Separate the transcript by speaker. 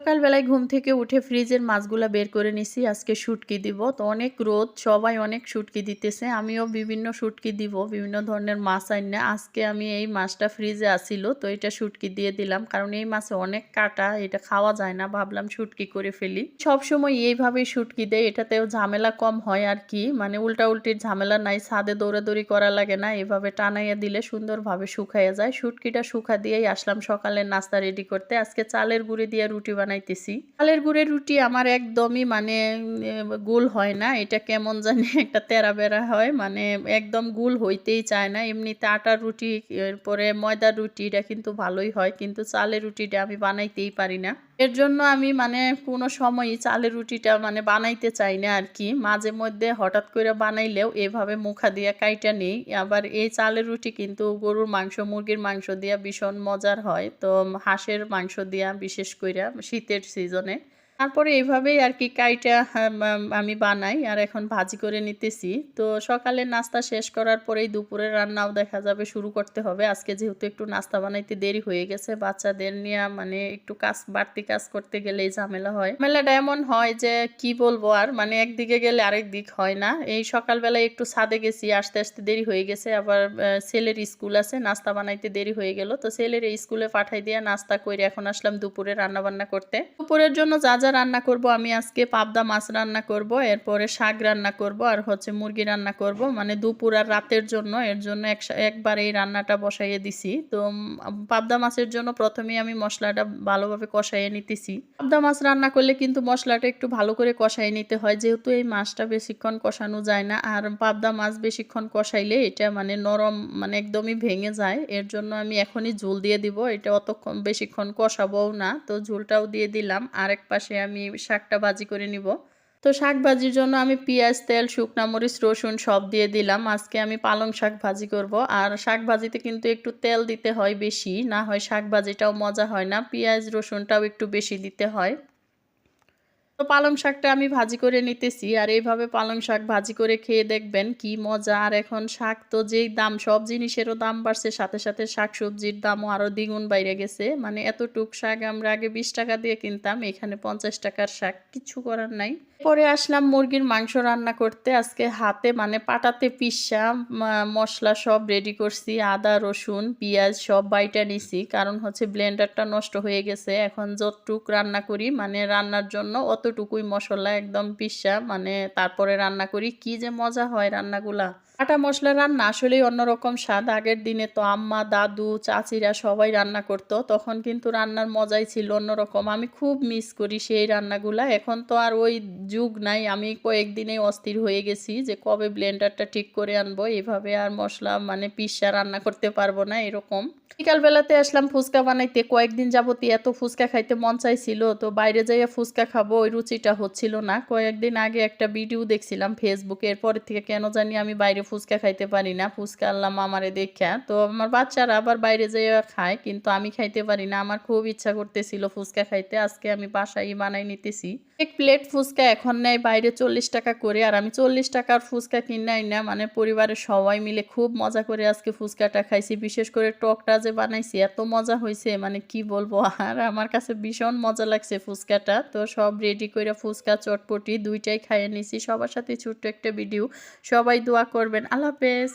Speaker 1: সকালবেলায় ঘুম থেকে উঠে ফ্রিজের মাছগুলা বের করে নিছি, আজকে শুটকি দিব। তো অনেক রোদ, সবাই অনেক শুটকি দিতেছে, আমিও বিভিন্ন শুটকি দিব, বিভিন্ন ধরনের মাছ আইনে। আজকে আমি এই মাছটা ফ্রিজে আসিল, তো এটা শুটকি দিয়ে দিলাম, কারণ এই মাছে অনেক কাটা, এটা খাওয়া যায় না, ভাবলাম শুটকি করে ফেলি। সব সময় এইভাবেই শুটকি দেয়, এটাতেও ঝামেলা কম হয় আর কি মানে উল্টা উল্টির ঝামেলা নাই, ছাদে দৌড়াদৌড়ি করা লাগে না, এভাবে টানাইয়া দিলে সুন্দরভাবে শুকাইয়া যায়। শুটকিটা শুকা দিয়েই আসলাম সকালের নাস্তা রেডি করতে, আজকে চালের গুঁড়ি দিয়ে রুটি বানাইতেছি। চালের গুড়ের রুটি আমার একদমই মানে গুল হয় না। এটা কেমন জানি একটা তেরা বেড়া হয়। মানে একদম গুল হইতেই চায় না। এমনিতে আটার রুটি, এরপরে ময়দার রুটিটা কিন্তু ভালোই হয়। কিন্তু চালের রুটিটা আমি বানাইতেই পারি না। এর জন্য আমি মানে কোনো সময়ই চালের রুটিটা মানে বানাইতে চাই না আর কি মাঝে মধ্যে হঠাৎ করে বানাইলেও এভাবে মুখা দিয়ে কাইটা নেই। আবার এই চালের রুটি কিন্তু গরুর মাংস, মুরগির মাংস দিয়া ভীষণ মজার হয়। তো হাঁসের মাংস দিয়া বিশেষ কইরা শীতের সিজনে। তারপরে এইভাবেই আর কি কাইটা আম, আম, বানাই আর এখন ভাজি করে নিতেছি। তো সকালে নাস্তা শেষ করার পরেই দুপুরের রান্নাও দেখা যাবে শুরু করতে হবে। আজকে যেহেতু একটু নাস্তা বানাইতে দেরি হয়ে গেছে বাচ্চাদের নিয়ে মানে একটু কাজ বাড়তি কাজ করতে গেলেই ঝামেলা হয়। ঝামেলাটা এমন হয় যে কি বলব আর মানে একদিকে গেলে আরেক দিক হয় না। এই সকালবেলায় একটু ছাদে গেছি আসতে আসতে দেরি হয়ে গেছে। আবার ছেলের স্কুল আছে নাস্তা বানাইতে দেরি হয়ে গেল। তো ছেলের স্কুলে পাঠাই দিয়ে নাস্তা করে এখন আসলাম দুপুরে রান্না বান্না করতে। দুপুরের জন্য যা যা রান্না করব, আমি আজকে পাবদা মাছ রান্না করব, এরপরে শাক রান্না করব আর হচ্ছে মুরগি রান্না করব। মানে দুপুর আর রাতের জন্য, এর জন্য এক একবার এই রান্নাটা বসাইয়ে দিছি। তো পাবদা মাছের জন্য প্রথমেই আমি মশলাটা ভালোভাবে কষাইয়ে নিতেছি। পাবদা মাছ রান্না করলে কিন্তু মশলাটা একটু ভালো করে কষাই নিতে হয়, যেহেতু এই মাছটা বেশিক্ষণ কষানো যায় না। আর পাবদা মাছ বেশিক্ষণ কষাইলে এটা মানে নরম মানে একদমই ভেঙে যায়। এর জন্য আমি এখনই ঝোল দিয়ে দিব, এটা অতক্ষণ বেশিক্ষণ কষাবও না। তো ঝোলটাও দিয়ে দিলাম। আরেক পাশে আমি শাকটা ভাজি করে নিব। তো শাক ভাজির জন্য আমি পেঁয়াজ, তেল, শুকনা মরিচ, রসুন সব দিয়ে দিলাম। আজকে আমি পালং শাক ভাজি করব। আর শাক ভাজিতে কিন্তু একটু তেল দিতে হয় বেশি, না হয় শাক ভাজিটাও মজা হয় না। পেঁয়াজ, রসুনটাও একটু বেশি দিতে হয়। তো পালং শাকটা আমি ভাজি করে নিতেছি, আর এইভাবে পালং শাক ভাজি করে খেয়ে দেখবেন কি মজা। আর এখন শাক তো যেই দাম, সব জিনিসেরও দাম বাড়ছে, সাথে সাথে শাক সবজির দামও আরও দ্বিগুণ বাইরে গেছে। মানে এতটুক শাক আমরা আগে বিশ টাকা দিয়ে কিনতাম, এখানে পঞ্চাশ টাকার শাক কিছু করার নাই। পরে আসলাম মুরগির মাংস রান্না করতে, আজকে হাতে মানে পাটাতে পিসা মশলা সব রেডি করছি, আদা, রসুন, পেঁয়াজ সব বাইটা নিছি, কারণ হচ্ছে ব্লেন্ডারটা নষ্ট হয়ে গেছে। এখন যতটুক রান্না করি মানে রান্নার জন্য অতটুকুই মশলা একদম পিসা মানে তারপরে রান্না করি কি যে মজা হয় রান্নাগুলা। আটা মশলা রান্না আসলেই অন্যরকম স্বাদ। আগের দিনে তো আম্মা, দাদু, চাচিরা সবাই রান্না করতো। তখন কিন্তু রান্নার মজাই ছিল অন্যরকম। আমি খুব মিস করি সেই রান্নাগুলা। এখন তো আর ওই যুগ নাই। আমি কয়েকদিনেই অস্থির হয়ে গেছি যে কবে ব্লেন্ডারটা ঠিক করে আনব। এভাবে আর মশলা মানে পিসা রান্না করতে পারব না এরকম। বিকালবেলাতে আসলাম ফুচকা বানাইতে। কয়েকদিন যাবতই এত ফুচকা খাইতে মন চাইছিল। তো বাইরে যাইয়া ফুচকা খাব, ওই রুচিটা হচ্ছিল না। কয়েকদিন আগে একটা ভিডিও দেখছিলাম ফেসবুকে এরপর থেকে কেন জানি আমি বাইরে ফুচকা খাইতে পারি না, ফুচকা আনলাম আমারে দেখা তো আমার বাচ্চারা আবার বাইরে যাইয়া খায়, কিন্তু আমি খাইতে পারি না। আমার খুব ইচ্ছা করতেছিল ফুচকা খাইতে, আজকে আমি বাসায় বানাই নিতেছি। এক প্লেট ফুচকা এখন নেয় বাইরে চল্লিশ টাকা করে, আর আমি চল্লিশ টাকার ফুচকা কিনাই না। মানে পরিবারের সবাই মিলে খুব মজা করে আজকে ফুচকাটা খাইছি। বিশেষ করে টকটা যে বানাইছি, এত মজা হয়েছে মানে কি বলব? আর আমার কাছে ভীষণ মজা লাগছে ফুচকাটা। তো সব রেডি করে ফুচকা চটপটি দুইটাই খাইয়ে নিছি। সবার সাথে ছোট্ট একটা ভিডিও। সবাই দোয়া করবেন। আল্লাহ হাফেজ